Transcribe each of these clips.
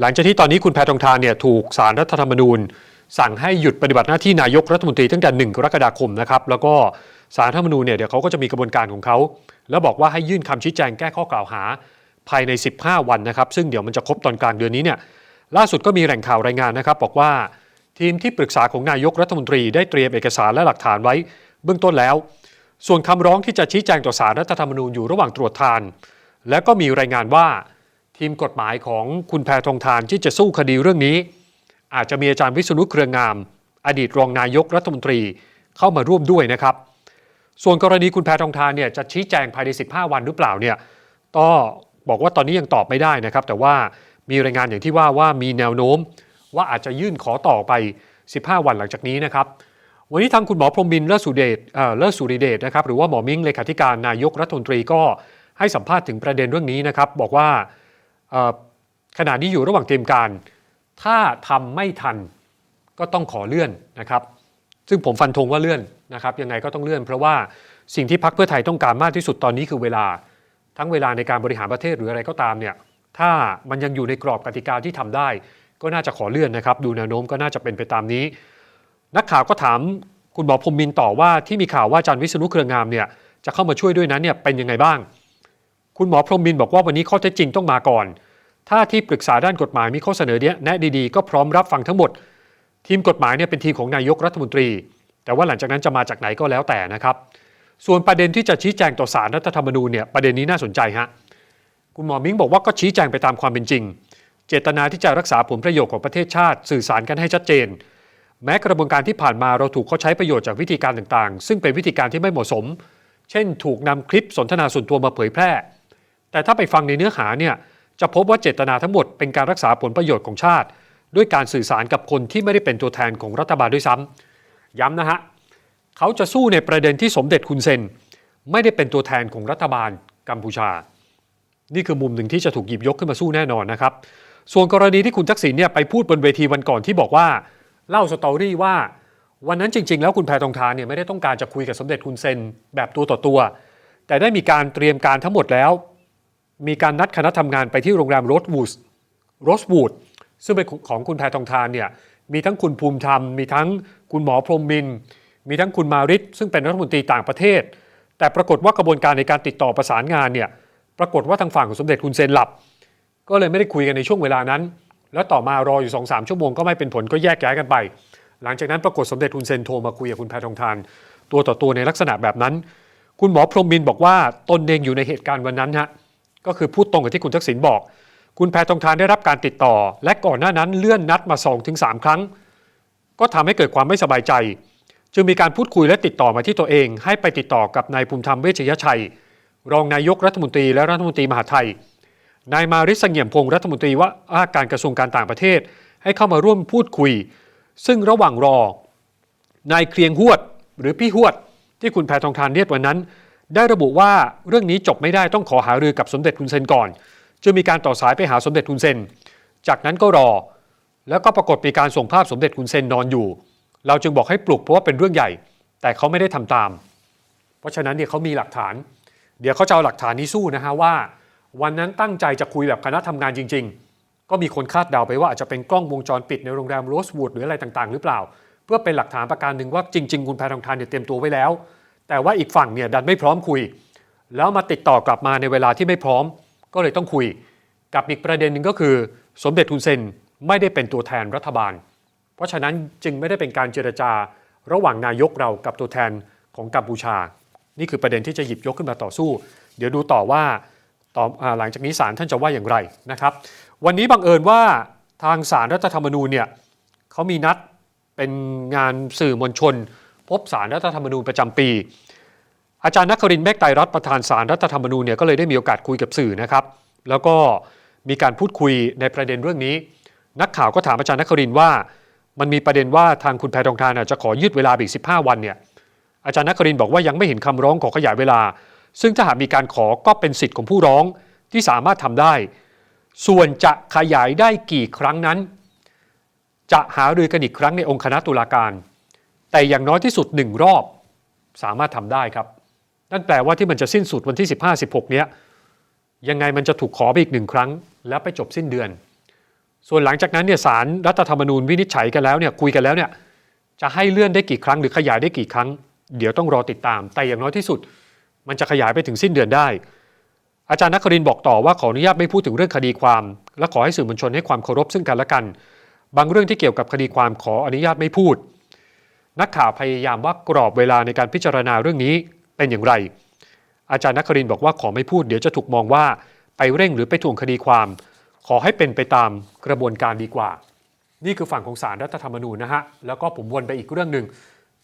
หลังจากที่ตอนนี้คุณแพทองทานเนี่ยถูกสารรัฐธรรมนูญ สั่งให้หยุดปฏิบัติหน้าที่นายกรัฐมนตรีตั้งแต่ 1 กรกฎาคมนะครับแล้วก็สารรัฐธรรมนูญเนี่ยเดี๋ยวเขาก็จะมีกระบวนการของเขา แล้วบอกว่าให้ยื่นคำชี้แจงแก้ข้อกล่าวหา ภายใน 15 วันนะครับ ซึ่งเดี๋ยวมันจะครบตอนกลางเดือนนี้เนี่ยล่าสุดก็มีแหล่งข่าวรายงานนะครับ บอกว่าทีมที่ปรึกษาของนายกรัฐมนตรีได้เตรียมเอกสารและหลักฐานไว้ เบื้องต้นแล้ว ส่วนคำร้องที่จะชี้แจงต่อสารรัฐธรรมนูญอยู่ระหว่างตรวจทาน และก็มีรายงานว่า ทีมกฎหมายของคุณแพทองทานที่จะสู้คดีเรื่องนี้ อาจจะมีอาจารย์วิษณุเครืองาม อดีตรองนายกรัฐมนตรีเข้ามาร่วมด้วยนะครับ ส่วนกรณีคุณแพทองทานเนี่ยจะชี้แจงภายใน 15 วันหรือเปล่าเนี่ยก็บอกว่าตอนนี้ยังตอบไม่ได้นะครับ แต่ว่ามีรายงานอย่างที่ว่าว่ามีแนวโน้ม ว่าอาจจะยื่นขอต่อไป 15 วันหลังจากนี้นะครับ วันนี้ทางคุณหมอพรหมบินเลิศสุเดชเลิศสุริเดชนะครับหรือว่าหมอมิ้งเลขาธิการนายกรัฐมนตรีก็ให้สัมภาษณ์ถึงประเด็นเรื่องนี้นะครับ บอกว่า ขณะนี้อยู่ระหว่างเตรียมการ ถ้าทำไม่ทันก็ต้องขอเลื่อนนะครับ ซึ่งผมฟันธงว่าเลื่อนนะครับ ยังไงก็ต้องเลื่อน เพราะว่าสิ่งที่พักเพื่อไทยต้องการมากที่สุดตอนนี้คือเวลา ทั้งเวลาในการบริหารประเทศหรืออะไรก็ตามเนี่ยถ้ามันยังอยู่ในกรอบกติกาที่ทำได้ ก็น่าจะขอเลื่อนนะครับ ดูแนวโน้มก็น่าจะเป็นไปตามนี้ นักข่าวก็ถามคุณหมอพรหมมินต์ต่อว่าที่มีข่าวว่าอาจารย์วิษณุเครืองามเนี่ยจะเข้ามาช่วยด้วยนั้นเนี่ยเป็นยังไงบ้าง คุณหมอพรหมมินต์บอกว่าวันนี้ข้อเท็จจริงต้องมาก่อน ถ้าที่ปรึกษาด้านกฎหมายมีข้อเสนอเนี้ยแนะดีๆ ก็พร้อมรับฟังทั้งหมด ทีมกฎหมายเนี่ยเป็นทีมของนายกรัฐมนตรี แต่ว่าหลังจากนั้นจะมาจากไหนก็แล้วแต่นะครับ ส่วนประเด็นที่จะชี้แจงต่อสารรัฐธรรมนูญเนี่ยประเด็นนี้น่าสนใจฮะคุณหมอมิ้งบอกว่าก็ชี้แจงไปตามความเป็นจริง เจตนาที่จะรักษาผลประโยชน์ของประเทศชาติ สื่อสารกันให้ชัดเจน แม้กระบวนการที่ผ่านมาเราถูกเขาใช้ประโยชน์จากวิธีการต่างๆ ซึ่งเป็นวิธีการที่ไม่เหมาะสม เช่น ถูกนำคลิปสนทนาส่วนตัวมาเผยแพร่ แต่ถ้าไปฟังในเนื้อหาเนี่ย จะพบว่าเจตนาทั้งหมดเป็นการรักษาผลประโยชน์ของชาติ ด้วยการสื่อสารกับคนที่ไม่ได้เป็นตัวแทนของรัฐบาลด้วยซ้ำย้ำนะฮะเขาจะสู้ในประเด็นที่สมเด็จคุณเซน ไม่ได้เป็นตัวแทนของรัฐบาลกัมพูชา นี่คือมุมหนึ่งที่จะถูกหยิบยกขึ้นมาสู้แน่นอนนะครับ ส่วนกรณีที่คุณทักษิณเนี่ยไปพูดบนเวทีวันก่อนที่บอกว่า เล่าสตอรี่ว่า วันนั้นจริง ๆ แล้วคุณแพทองทานเนี่ยไม่ได้ต้องการจะคุยกับสมเด็จคุณเซนแบบตัวต่อตัว แต่ได้มีการเตรียมการทั้งหมดแล้ว มีการนัดคณะทำงานไปที่โรงแรมโรสวูดโรสวูดซึ่งเป็นของคุณแพทองทานเนี่ยมีทั้งคุณภูมิธรรม มีทั้งคุณหมอพรหมมิน มีทั้งคุณมาริศซึ่งเป็นรัฐมนตรีต่างประเทศ แต่ปรากฏว่ากระบวนการในการติดต่อประสานงานเนี่ยปรากฏว่าทางฝั่งของสมเด็จคุณเซนหลับ ก็เลยไม่ได้คุยกันในช่วงเวลานั้น แล้วต่อมารออยู่2อสชั่วโมงก็ไม่เป็นผลก็แยกย้ายกันไป หลังจากนั้นปรากฏสมเด็จคุณเซนโทรมาคุยกับคุณแพทองทาน ตัวต่อตัวในลักษณะแบบนั้น คุณหมอพรหมมินบอกว่าตนเองอยู่ในเหตุการณ์วันนั้นฮะ ก็คือพูดตรงกับที่คุณทักษิณบอก คุณแพทองทานได้รับการติดต่อ และก่อนหน้านั้นเลื่อนนัดมา2อถึงสครั้ง ก็ทำให้เกิดความไม่สบายใจ จึงมีการพูดคุยและติดต่อมาที่ตัวเอง ให้ไปติดต่อกับนายภูมิธรรมเวชยชัย รองนายกรัฐมนตรีและรัฐมนตรีมหาไทยนายมาริสเงี่ยมพงศ์รัฐมนตรีว่าการกระทรวงการต่างประเทศ ให้เข้ามาร่วมพูดคุย ซึ่งระหว่างรอนายเคลียงหวด หรือพี่หวด ที่คุณแพทองทานเรียกวันนั้น ได้ระบุว่าเรื่องนี้จบไม่ได้ต้องขอหารือกับสมเด็จคุณเซนก่อนจึงมีการต่อสายไปหาสมเด็จคุณเซน จากนั้นก็รอ แล้วก็ปรากฏมีการส่งภาพสมเด็จคุณเซนนอนอยู่ เราจึงบอกให้ปลุกเพราะว่าเป็นเรื่องใหญ่ แต่เขาไม่ได้ทำตาม เพราะฉะนั้นเนี่ยเขามีหลักฐาน เดี๋ยวเขาจะเอาหลักฐานนี้สู้นะฮะว่า วันนั้นตั้งใจจะคุยแบบคณะทำงานจริง ๆ ก็มีคนคาดเดาไปว่าอาจจะเป็นกล้องวงจรปิดในโรงแรมโรสวูดหรืออะไรต่างๆ หรือเปล่า เพื่อเป็นหลักฐานประการหนึ่งว่าจริง ๆ คุณแพทองทานเนี่ยเตรียมตัวไว้แล้ว แต่ว่าอีกฝั่งเนี่ยดันไม่พร้อมคุย แล้วมาติดต่อกลับมาในเวลาที่ไม่พร้อม ก็เลยต้องคุย กับอีกประเด็นหนึ่งก็คือ สมเด็จทุนเซนไม่ได้เป็นตัวแทนรัฐบาล เพราะฉะนั้นจึงไม่ได้เป็นการเจรจาระหว่างนายกเรากับตัวแทนของกัมพูชา นี่คือประเด็นที่จะหยิบยกขึ้นมาต่อสู้ เดี๋ยวดูต่อว่าต่ออาหลังจากนี้ศาลท่านจะว่าอย่างไรนะครับ วันนี้บังเอิญว่าทางศาลรัฐธรรมนูญเนี่ยเขามีนัดเป็นงานสื่อมวลชน พบศาลรัฐธรรมนูญประจำปี อาจารย์นักครินแมกไตรรัตน์ประธานศาลรัฐธรรมนูญเนี่ยก็เลยได้มีโอกาสคุยกับสื่อนะครับ แล้วก็มีการพูดคุยในประเด็นเรื่องนี้ นักข่าวก็ถามอาจารย์นักครินว่า มันมีประเด็นว่าทางคุณแพทองทานจะขอยืดเวลาอีก 15 วันเนี่ยอาจารย์นักครินบอกว่ายังไม่เห็นคำร้องขอขยายเวลา ซึ่งถ้าหากมีการขอก็เป็นสิทธิ์ของผู้ร้องที่สามารถทำได้ ส่วนจะขยายได้กี่ครั้งนั้น จะหารือกันอีกครั้งในองค์คณะตุลาการ แต่อย่างน้อยที่สุดหนึ่งรอบสามารถทำได้ครับ นั่นแปลว่าที่มันจะสิ้นสุดวันที่ 15-16 เนี้ยยังไงมันจะถูกขอไปอีกหนึ่งครั้ง แล้วไปจบสิ้นเดือน ส่วนหลังจากนั้นเนี่ยสารรัฐธรรมนูญวินิจฉัยกันแล้วเนี่ยคุยกันแล้วเนี่ยจะให้เลื่อนได้กี่ครั้งหรือขยายได้กี่ครั้ง เดี๋ยวต้องรอติดตาม แต่อย่างน้อยที่สุด มันจะขยายไปถึงสิ้นเดือนได้ อาจารย์นักครินบอกต่อว่าขออนุญาตไม่พูดถึงเรื่องคดีความ และขอให้สื่อมวลชนให้ความเคารพซึ่งกันและกัน บางเรื่องที่เกี่ยวกับคดีความขออนุญาตไม่พูด นักข่าวพยายามว่ากรอบเวลาในการพิจารณาเรื่องนี้เป็นอย่างไร อาจารย์นักครินบอกว่าขอไม่พูดเดี๋ยวจะถูกมองว่าไปเร่งหรือไปถ่วงคดีความ ขอให้เป็นไปตามกระบวนการดีกว่า นี่คือฝั่งของสารรัฐธรรมนูญนะฮะแล้วก็ผมวนไปอีกเรื่องหนึ่ง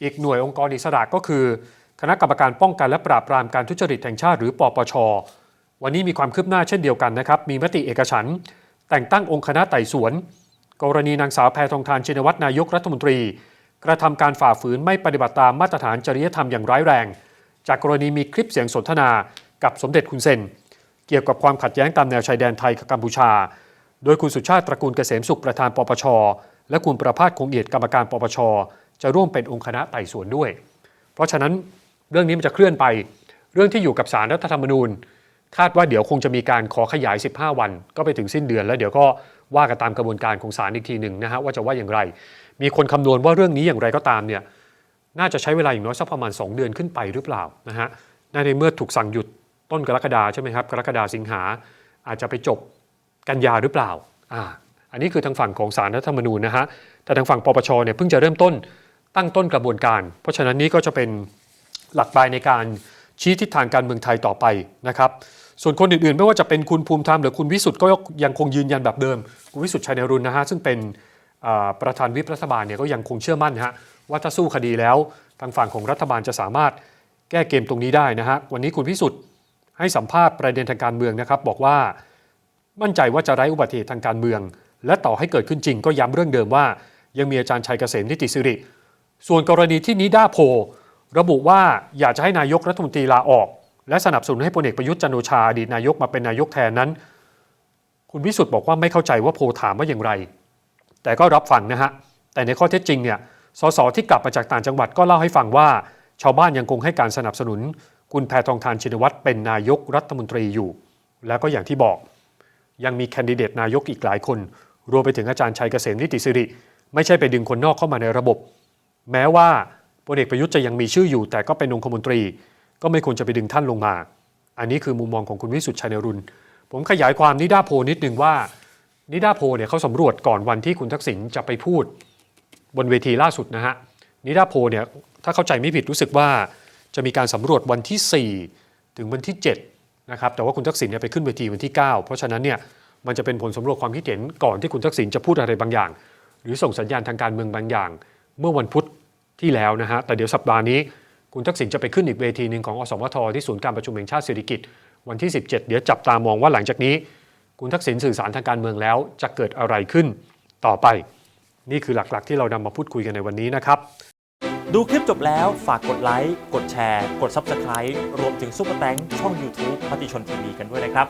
อีกหน่วยองค์กรอิสระก็คือ คณะกรรมการป้องกันและปราบปรามการทุจริตแห่งชาติหรือปปช วันนี้มีความคืบหน้าเช่นเดียวกันนะครับมีมติเอกฉันแต่งตั้งองค์คณะไต่สวน กรณีนางสาวแพทองทานชินวัตรนายกรัฐมนตรี กระทำการฝ่าฝืนไม่ปฏิบัติตามมาตรฐานจริยธรรมอย่างร้ายแรง จากกรณีมีคลิปเสียงสนทนากับสมเด็จคุณเซน เกี่ยวกับความขัดแย้งตามแนวชายแดนไทยกับกัมพูชา โดยคุณสุชาติตระกูลเกษมสุขประธานปปช และคุณประภาสคงเอียดกรรมการปปช จะร่วมเป็นองค์คณะไต่สวนด้วย เพราะฉะนั้นเรื่องนี้มันจะเคลื่อนไป เรื่องที่อยู่กับสารรัฐธรรมนูญ คาดว่าเดี๋ยวคงจะมีการขอขยาย 15 วัน ก็ไปถึงสิ้นเดือนแล้วเดี๋ยวก็ ว่ากันตามกระบวนการของศาลอีกทีหนึ่งนะฮะว่าจะว่าอย่างไร มีคนคำนวณว่าเรื่องนี้อย่างไรก็ตามเนี่ยน่าจะใช้เวลาอย่างน้อยสักประมาณ 2 เดือนขึ้นไปหรือเปล่านะฮะในเมื่อถูกสั่งหยุดต้นกรกฎาใช่ไหมครับกรกฎาสิงหาอาจจะไปจบกันยาหรือเปล่าอ่า อันนี้คือทางฝั่งของสารรัฐธรรมนูญนะฮะแต่ทางฝั่งปปชเนี่ยเพิ่งจะเริ่มต้นตั้งต้นกระบวนการ เพราะฉะนั้นนี่ก็จะเป็นหลักปลายในการชี้ทิศทางการเมืองไทยต่อไปนะครับ ส่วนคนอื่นๆ ไม่ว่าจะเป็นคุณภูมิธรรมหรือคุณวิสุทธ์ก็ยังคงยืนยันแบบเดิม คุณวิสุทธ์ชัยนรุนนะฮะซึ่งเป็นประธานวิปรัฐบาลเนี่ยก็ยังคงเชื่อมั่นฮะว่าถ้าสู้คดีแล้วทางฝั่งของรัฐบาลจะสามารถแก้เกมตรงนี้ได้นะฮะวันนี้คุณวิสุทธ์ให้สัมภาษณ์ประเด็นทางการเมืองนะครับ บอกว่ามั่นใจว่าจะไร้อุบัติเหตุทางการเมือง และต่อให้เกิดขึ้นจริงก็ย้ำเรื่องเดิมว่า ยังมีอาจารย์ชัยเกษมนิติสิริ ส่วนกรณีที่นิด้าโพระบุว่าอยากจะให้นายกรัฐมนตรีลาออก และสนับสนุนให้พลเอกประยุทธ์จันโอชาอดีตนายกมาเป็นนายกแทนนั้น คุณวิสุทธ์บอกว่าไม่เข้าใจว่าโพถามว่าอย่างไร แต่ก็รับฟังนะฮะ แต่ในข้อเท็จจริงเนี่ยสสที่กลับมาจากต่างจังหวัดก็เล่าให้ฟังว่า ชาวบ้านยังคงให้การสนับสนุน คุณแพทองทานชินวัตรเป็นนายกรัฐมนตรีอยู่ แล้วก็อย่างที่บอก ยังมีแคนดิเดตนายกอีกหลายคน รวมไปถึงอาจารย์ชัยเกษมนิติสิริไม่ใช่ไปดึงคนนอกเข้ามาในระบบ แม้ว่าพลเอกประยุทธ์จะยังมีชื่ออยู่ แต่ก็เป็นองคมนตรี ก็ไม่ควรจะไปดึงท่านลงมา อันนี้คือมุมมองของคุณวิสุทธิ์ชัยนรุนผมขยายความนิดาโพนิดนึงว่า นิดาโพเนี่ยเขาสำรวจก่อนวันที่คุณทักษิณจะไปพูดบนเวทีล่าสุดนะฮะนิดาโพเนี่ยถ้าเข้าใจไม่ผิดรู้สึกว่าจะมีการสำรวจวันที่ 4 ถึงวันที่7นะครับแต่ว่าคุณทักษิณเนี่ยไปขึ้นเวทีวันที่ 9 เพราะฉะนั้นเนี่ยมันจะเป็นผลสำรวจความคิดเห็นก่อนที่คุณทักษิณจะพูดอะไรบางอย่าง หรือส่งสัญญาณทางการเมืองบางอย่าง เมื่อวันพุธที่แล้วนะฮะแต่เดี๋ยวสัปดาห์นี้ คุณทักษิณจะไปขึ้นอีกเวทีหนึ่งของอสมทที่ศูนย์การประชุมแห่งชาติเศรษฐกิจวันที่ 17 เดี๋ยวจับตามองว่าหลังจากนี้ คุณทักษิณสื่อสารทางการเมืองแล้ว จะเกิดอะไรขึ้นต่อไป นี่คือหลักๆ ที่เรานำมาพูดคุยกันในวันนี้นะครับ ดูคลิปจบแล้วฝากกดไลค์กดแชร์ กด Subscribe รวมถึงซุปเปอร์แตงช่อง YouTube มติชนทีวีกันด้วยนะครับ